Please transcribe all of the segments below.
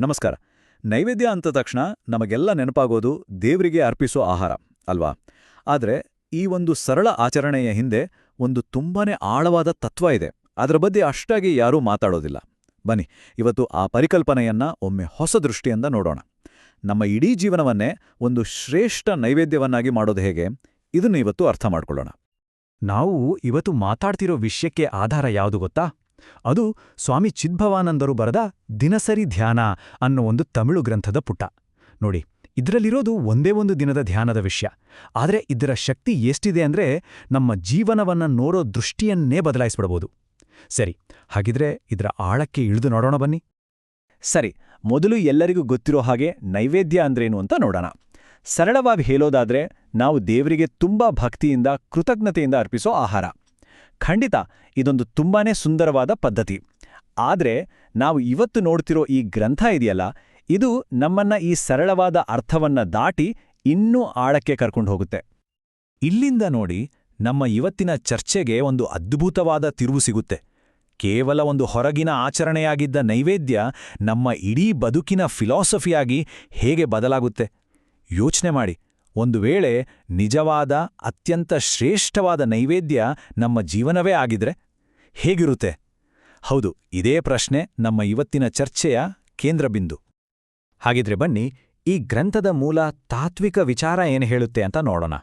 ನಮಸ್ಕಾರ. ನೈವೇದ್ಯ ಅಂತ ತಕ್ಷಣ ನಮಗೆಲ್ಲ ನೆನಪಾಗೋದು ದೇವರಿಗೆ ಅರ್ಪಿಸೋ ಆಹಾರ, ಅಲ್ವಾ? ಆದರೆ ಈ ಒಂದು ಸರಳ ಆಚರಣೆಯ ಹಿಂದೆ ಒಂದು ತುಂಬಾನೇ ಆಳವಾದ ತತ್ವ ಇದೆ. ಅದರ ಬಗ್ಗೆ ಅಷ್ಟಾಗಿ ಯಾರೂ ಮಾತಾಡೋದಿಲ್ಲ. ಬನ್ನಿ, ಇವತ್ತು ಆ ಪರಿಕಲ್ಪನೆಯನ್ನ ಒಮ್ಮೆ ಹೊಸ ದೃಷ್ಟಿಯಿಂದ ನೋಡೋಣ. ನಮ್ಮ ಇಡೀ ಜೀವನವನ್ನೇ ಒಂದು ಶ್ರೇಷ್ಠ ನೈವೇದ್ಯವನ್ನಾಗಿ ಮಾಡೋದು ಹೇಗೆ? ಇದನ್ನು ಇವತ್ತು ಅರ್ಥ ಮಾಡ್ಕೊಳ್ಳೋಣ. ನಾವು ಇವತ್ತು ಮಾತಾಡ್ತಿರೋ ವಿಷಯಕ್ಕೆ ಆಧಾರ ಯಾವುದು ಗೊತ್ತಾ? ಅದು ಸ್ವಾಮಿ ಚಿದ್ಭವಾನಂದರು ಬರೆದ ದಿನಸರಿ ಧ್ಯಾನ ಅನ್ನೋ ಒಂದು ತಮಿಳು ಗ್ರಂಥದ ಪುಟ. ನೋಡಿ, ಇದರಲ್ಲಿರೋದು ಒಂದೇ ಒಂದು ದಿನದ ಧ್ಯಾನದ ವಿಷಯ. ಆದರೆ ಇದರ ಶಕ್ತಿ ಎಷ್ಟಿದೆ ಅಂದ್ರೆ ನಮ್ಮ ಜೀವನವನ್ನ ನೋಡೋ ದೃಷ್ಟಿಯನ್ನೇ ಬದಲಾಯಿಸ್ಬಿಡ್ಬೋದು. ಸರಿ, ಹಾಗಿದ್ರೆ ಇದರ ಆಳಕ್ಕೆ ಇಳಿದು ನೋಡೋಣ ಬನ್ನಿ. ಸರಿ, ಮೊದಲು ಎಲ್ಲರಿಗೂ ಗೊತ್ತಿರೋ ಹಾಗೆ ನೈವೇದ್ಯ ಅಂದ್ರೇನು ಅಂತ ನೋಡೋಣ. ಸರಳವಾಗಿ ಹೇಳೋದಾದ್ರೆ ನಾವು ದೇವರಿಗೆ ತುಂಬಾ ಭಕ್ತಿಯಿಂದ ಕೃತಜ್ಞತೆಯಿಂದ ಅರ್ಪಿಸೋ ಆಹಾರ. ಖಂಡಿತ ಇದೊಂದು ತುಂಬಾನೇ ಸುಂದರವಾದ ಪದ್ಧತಿ. ಆದರೆ ನಾವು ಇವತ್ತು ನೋಡ್ತಿರೋ ಈ ಗ್ರಂಥ ಇದೆಯಲ್ಲ, ಇದು ನಮ್ಮನ್ನ ಈ ಸರಳವಾದ ಅರ್ಥವನ್ನ ದಾಟಿ ಇನ್ನೂ ಆಳಕ್ಕೆ ಕರ್ಕೊಂಡು ಹೋಗುತ್ತೆ. ಇಲ್ಲಿಂದ ನೋಡಿ ನಮ್ಮ ಇವತ್ತಿನ ಚರ್ಚೆಗೆ ಒಂದು ಅದ್ಭುತವಾದ ತಿರುವು ಸಿಗುತ್ತೆ. ಕೇವಲ ಒಂದು ಹೊರಗಿನ ಆಚರಣೆಯಾಗಿದ್ದ ನೈವೇದ್ಯ ನಮ್ಮ ಇಡೀ ಬದುಕಿನ ಫಿಲಾಸಫಿಯಾಗಿ ಹೇಗೆ ಬದಲಾಗುತ್ತೆ? ಯೋಚನೆ ಮಾಡಿ. ಒಂದು ವೇಳೆ ನಿಜವಾದ, ಅತ್ಯಂತ ಶ್ರೇಷ್ಠವಾದ ನೈವೇದ್ಯ ನಮ್ಮ ಜೀವನವೇ ಆಗಿದ್ರೆ ಹೇಗಿರುತ್ತೆ? ಹೌದು, ಇದೇ ಪ್ರಶ್ನೆ ನಮ್ಮ ಇವತ್ತಿನ ಚರ್ಚೆಯ ಕೇಂದ್ರಬಿಂದು ಹಾಗಿದ್ರೆ ಬನ್ನಿ, ಈ ಗ್ರಂಥದ ಮೂಲ ತಾತ್ವಿಕ ವಿಚಾರ ಏನು ಹೇಳುತ್ತೆ ಅಂತ ನೋಡೋಣ.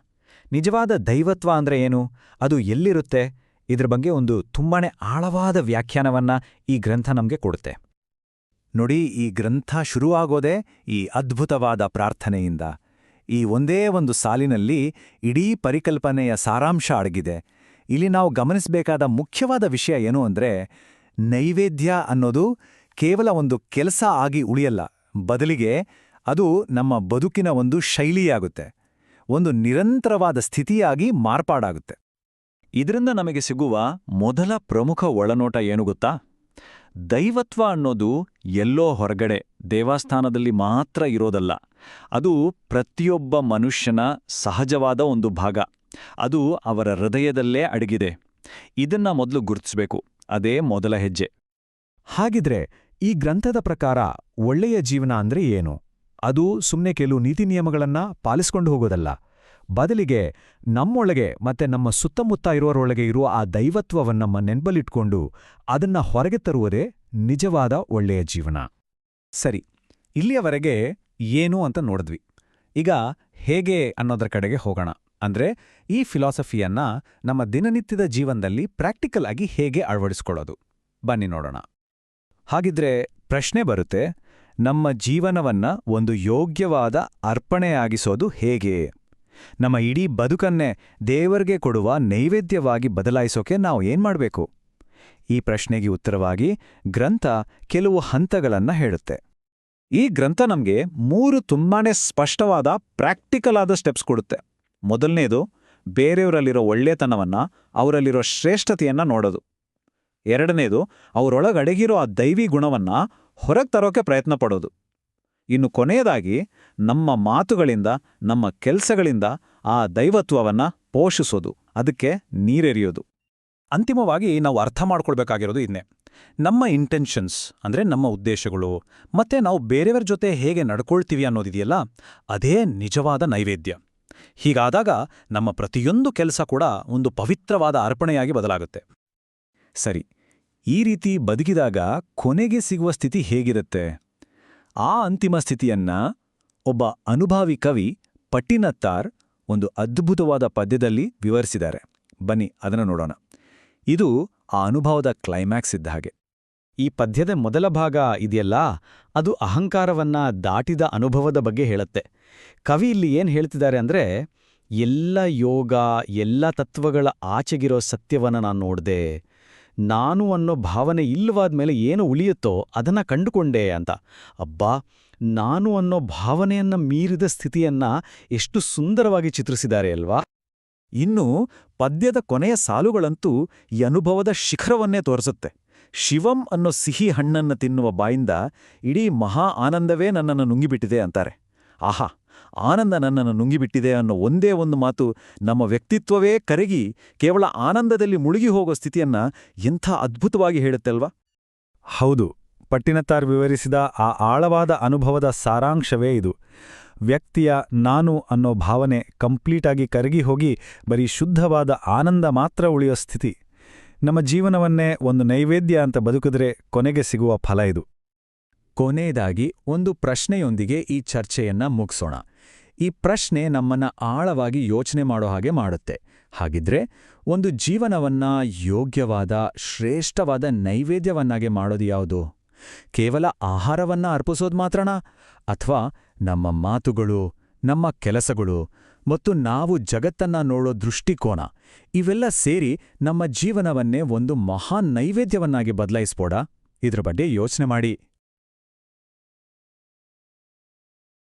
ನಿಜವಾದ ದೈವತ್ವ ಅಂದ್ರೆ ಏನು? ಅದು ಎಲ್ಲಿರುತ್ತೆ? ಇದ್ರ ಬಗ್ಗೆ ಒಂದು ತುಂಬಾನೇ ಆಳವಾದ ವ್ಯಾಖ್ಯಾನವನ್ನ ಈ ಗ್ರಂಥ ನಮಗೆ ಕೊಡುತ್ತೆ. ನೋಡಿ, ಈ ಗ್ರಂಥ ಶುರುವಾಗೋದೇ ಈ ಅದ್ಭುತವಾದ ಪ್ರಾರ್ಥನೆಯಿಂದ. ಈ ಒಂದೇ ಒಂದು ಸಾಲಿನಲ್ಲಿ ಇಡೀ ಪರಿಕಲ್ಪನೆಯ ಸಾರಾಂಶ ಅಡಗಿದೆ. ಇಲ್ಲಿ ನಾವು ಗಮನಿಸಬೇಕಾದ ಮುಖ್ಯವಾದ ವಿಷಯ ಏನು ಅಂದ್ರೆ, ನೈವೇದ್ಯ ಅನ್ನೋದು ಕೇವಲ ಒಂದು ಕೆಲಸ ಆಗಿ ಉಳಿಯಲ್ಲ. ಬದಲಿಗೆ ಅದು ನಮ್ಮ ಬದುಕಿನ ಒಂದು ಶೈಲಿಯಾಗುತ್ತೆ. ಒಂದು ನಿರಂತರವಾದ ಸ್ಥಿತಿಯಾಗಿ ಮಾರ್ಪಾಡಾಗುತ್ತೆ. ಇದರಿಂದ ನಮಗೆ ಸಿಗುವ ಮೊದಲ ಪ್ರಮುಖ ಒಳನೋಟ ಏನು ಗೊತ್ತಾ? ದೈವತ್ವ ಅನ್ನೋದು ಎಲ್ಲೋ ಹೊರಗಡೆ, ದೇವಸ್ಥಾನದಲ್ಲಿ ಮಾತ್ರ ಇರೋದಲ್ಲ. ಅದು ಪ್ರತಿಯೊಬ್ಬ ಮನುಷ್ಯನ ಸಹಜವಾದ ಒಂದು ಭಾಗ. ಅದು ಅವರ ಹೃದಯದಲ್ಲೇ ಅಡಗಿದೆ. ಇದನ್ನ ಮೊದಲು ಗುರುತಿಸಬೇಕು. ಅದೇ ಮೊದಲ ಹೆಜ್ಜೆ. ಹಾಗಿದ್ರೆ ಈ ಗ್ರಂಥದ ಪ್ರಕಾರ ಒಳ್ಳೆಯ ಜೀವನ ಅಂದ್ರೆ ಏನು? ಅದು ಸುಮ್ಮನೆ ಕೆಲವು ನೀತಿ ನಿಯಮಗಳನ್ನ ಪಾಲಿಸ್ಕೊಂಡು ಹೋಗೋದಲ್ಲ. ಬದಲಿಗೆ ನಮ್ಮೊಳಗೆ ಮತ್ತೆ ನಮ್ಮ ಸುತ್ತಮುತ್ತ ಇರೋರೊಳಗೆ ಇರುವ ಆ ದೈವತ್ವವನ್ನು ನಮ್ಮ ನೆನ್ಪಲ್ಲಿಟ್ಕೊಂಡು ಅದನ್ನ ಹೊರಗೆ ತರುವುದೇ ನಿಜವಾದ ಒಳ್ಳೆಯ ಜೀವನ. ಸರಿ, ಇಲ್ಲಿಯವರೆಗೆ ಏನು ಅಂತ ನೋಡಿದ್ವಿ. ಈಗ ಹೇಗೆ ಅನ್ನೋದರ ಕಡೆಗೆ ಹೋಗೋಣ. ಅಂದ್ರೆ ಈ ಫಿಲಾಸಫಿಯನ್ನ ನಮ್ಮ ದಿನನಿತ್ಯದ ಜೀವನದಲ್ಲಿ ಪ್ರಾಕ್ಟಿಕಲ್ ಆಗಿ ಹೇಗೆ ಅಳವಡಿಸ್ಕೊಳ್ಳೋದು. ಬನ್ನಿ ನೋಡೋಣ. ಹಾಗಿದ್ರೆ ಪ್ರಶ್ನೆ ಬರುತ್ತೆ, ನಮ್ಮ ಜೀವನವನ್ನ ಒಂದು ಯೋಗ್ಯವಾದ ಅರ್ಪಣೆಯಾಗಿಸೋದು ಹೇಗೆ? ನಮ್ಮ ಇಡೀ ಬದುಕನ್ನೇ ದೇವರಿಗೆ ಕೊಡುವ ನೈವೇದ್ಯವಾಗಿ ಬದಲಾಯಿಸೋಕೆ ನಾವು ಏನ್ಮಾಡ್ಬೇಕು ಈ ಪ್ರಶ್ನೆಗೆ ಉತ್ತರವಾಗಿ ಗ್ರಂಥ ಕೆಲವು ಹಂತಗಳನ್ನು ಹೇಳುತ್ತೆ. ಈ ಗ್ರಂಥ ನಮಗೆ ಮೂರು ತುಂಬಾನೇ ಸ್ಪಷ್ಟವಾದ ಪ್ರಾಕ್ಟಿಕಲ್ ಆದ ಸ್ಟೆಪ್ಸ್ ಕೊಡುತ್ತೆ. ಮೊದಲನೇದು, ಬೇರೆಯವರಲ್ಲಿರೋ ಒಳ್ಳೆತನವನ್ನು, ಅವರಲ್ಲಿರೋ ಶ್ರೇಷ್ಠತೆಯನ್ನು ನೋಡೋದು. ಎರಡನೇದು ಅವರೊಳಗಡಗಿರೋ ಆ ದೈವಿ ಗುಣವನ್ನು ಹೊರಗೆ ತರೋಕೆ ಪ್ರಯತ್ನ ಪಡೋದು. ಇನ್ನು ಕೊನೆಯದಾಗಿ, ನಮ್ಮ ಮಾತುಗಳಿಂದ, ನಮ್ಮ ಕೆಲಸಗಳಿಂದ ಆ ದೈವತ್ವವನ್ನ ಪೋಷಿಸೋದು. ಅದಕ್ಕೆ ನೀರೆರಿಯೋದು. ಅಂತಿಮವಾಗಿ ನಾವು ಅರ್ಥ ಮಾಡ್ಕೊಳ್ಬೇಕಾಗಿರೋದು ಇದನ್ನೇ ನಮ್ಮ ಇಂಟೆನ್ಷನ್ಸ್ ಅಂದ್ರೆ ನಮ್ಮ ಉದ್ದೇಶಗಳು, ಮತ್ತೆ ನಾವು ಬೇರೆಯವರ ಜೊತೆ ಹೇಗೆ ನಡ್ಕೊಳ್ತೀವಿ ಅನ್ನೋದಿದೆಯಲ್ಲ, ಅದೇ ನಿಜವಾದ ನೈವೇದ್ಯ. ಹೀಗಾದಾಗ ನಮ್ಮ ಪ್ರತಿಯೊಂದು ಕೆಲಸ ಕೂಡ ಒಂದು ಪವಿತ್ರವಾದ ಅರ್ಪಣೆಯಾಗಿ ಬದಲಾಗುತ್ತೆ. ಸರಿ, ಈ ರೀತಿ ಬದುಕಿದಾಗ ಕೊನೆಗೆ ಸಿಗುವ ಸ್ಥಿತಿ ಹೇಗಿರುತ್ತೆ? ಆ ಅಂತಿಮ ಸ್ಥಿತಿಯನ್ನ ಒಬ್ಬ ಅನುಭಾವಿ ಕವಿ ಪಟ್ಟಿನತ್ತಾರ್ ಒಂದು ಅದ್ಭುತವಾದ ಪದ್ಯದಲ್ಲಿ ವಿವರಿಸಿದ್ದಾರೆ. ಬನ್ನಿ, ಅದನ್ನು ನೋಡೋಣ. ಇದು ಆ ಅನುಭವದ ಕ್ಲೈಮ್ಯಾಕ್ಸ್ ಇದ್ದ ಹಾಗೆ. ಈ ಪದ್ಯದ ಮೊದಲ ಭಾಗ ಇದೆಯಲ್ಲ? ಅದು ಅಹಂಕಾರವನ್ನ ದಾಟಿದ ಅನುಭವದ ಬಗ್ಗೆ ಹೇಳುತ್ತೆ. ಕವಿ ಇಲ್ಲಿ ಏನು ಹೇಳ್ತಿದ್ದಾರೆ ಅಂದ್ರೆ, ಎಲ್ಲ ಯೋಗ, ಎಲ್ಲ ತತ್ವಗಳ ಆಚೆಗಿರೋ ಸತ್ಯವನ್ನ ನಾನು ನೋಡಿದೆ, ನಾನು ಅನ್ನೋ ಭಾವನೆ ಇಲ್ಲವಾದ ಮೇಲೆ ಏನು ಉಳಿಯುತ್ತೋ ಅದನ್ನ ಕಂಡುಕೊಂಡೆ ಅಂತ. ಅಬ್ಬಾ, ನಾನು ಅನ್ನೋ ಭಾವನೆಯನ್ನ ಮೀರಿದ ಸ್ಥಿತಿಯನ್ನ ಎಷ್ಟು ಸುಂದರವಾಗಿ ಚಿತ್ರಿಸಿದ್ದಾರೆ ಅಲ್ವಾ? ಇನ್ನು ಪದ್ಯದ ಕೊನೆಯ ಸಾಲುಗಳಂತೂ ಈ ಅನುಭವದ ಶಿಖರವನ್ನೇ ತೋರಿಸುತ್ತೆ. ಶಿವಂ ಅನ್ನೋ ಸಿಹಿ ಹಣ್ಣನ್ನು ತಿನ್ನುವ ಬಾಯಿಂದ ಇಡೀ ಮಹಾ ಆನಂದವೇ ನನ್ನನ್ನು ನುಂಗಿಬಿಟ್ಟಿದೆ ಅಂತಾರೆ. ಆಹಾ, ಆನಂದ ನನ್ನನ್ನು ನುಂಗಿಬಿಟ್ಟಿದೆ ಅನ್ನೋ ಒಂದೇ ಒಂದು ಮಾತು ನಮ್ಮ ವ್ಯಕ್ತಿತ್ವವೇ ಕರಗಿ ಕೇವಲ ಆನಂದದಲ್ಲಿ ಮುಳುಗಿ ಹೋಗೋ ಸ್ಥಿತಿಯನ್ನ ಎಂಥ ಅದ್ಭುತವಾಗಿ ಹೇಳುತ್ತಲ್ವಾ? ಹೌದು, ಪಟ್ಟಿನತ್ತಾರ್ ವಿವರಿಸಿದ ಆ ಆಳವಾದ ಅನುಭವದ ಸಾರಾಂಶವೇ ಇದು. ವ್ಯಕ್ತಿಯ ನಾನು ಅನ್ನೋ ಭಾವನೆ ಕಂಪ್ಲೀಟಾಗಿ ಕರಗಿ ಹೋಗಿ ಬರೀ ಶುದ್ಧವಾದ ಆನಂದ ಮಾತ್ರ ಉಳಿಯೋ ಸ್ಥಿತಿ. ನಮ್ಮ ಜೀವನವನ್ನೇ ಒಂದು ನೈವೇದ್ಯ ಅಂತ ಬದುಕಿದ್ರೆ ಕೊನೆಗೆ ಸಿಗುವ ಫಲ ಇದು. ಕೊನೆಯದಾಗಿ ಒಂದು ಪ್ರಶ್ನೆಯೊಂದಿಗೆ ಈ ಚರ್ಚೆಯನ್ನ ಮುಗಿಸೋಣ. ಈ ಪ್ರಶ್ನೆ ನಮ್ಮನ್ನ ಆಳವಾಗಿ ಯೋಚನೆ ಮಾಡೋ ಹಾಗೆ ಮಾಡುತ್ತೆ. ಹಾಗಿದ್ರೆ ಒಂದು ಜೀವನವನ್ನ ಯೋಗ್ಯವಾದ, ಶ್ರೇಷ್ಠವಾದ ನೈವೇದ್ಯವನ್ನಾಗಿ ಮಾಡೋದು ಯಾವುದು? ಕೇವಲ ಆಹಾರವನ್ನ ಅರ್ಪಿಸೋದು ಮಾತ್ರನಾ? ಅಥವಾ ನಮ್ಮ ಮಾತುಗಳು, ನಮ್ಮ ಕೆಲಸಗಳು ಮತ್ತು ನಾವು ಜಗತ್ತನ್ನ ನೋಡೋ ದೃಷ್ಟಿಕೋನ ಇವೆಲ್ಲ ಸೇರಿ ನಮ್ಮ ಜೀವನವನ್ನೇ ಒಂದು ಮಹಾನ್ ನೈವೇದ್ಯವನ್ನಾಗಿ ಬದಲಾಯಿಸ್ಬೋಡ ಇದ್ರ ಬಗ್ಗೆ ಯೋಚನೆ ಮಾಡಿ.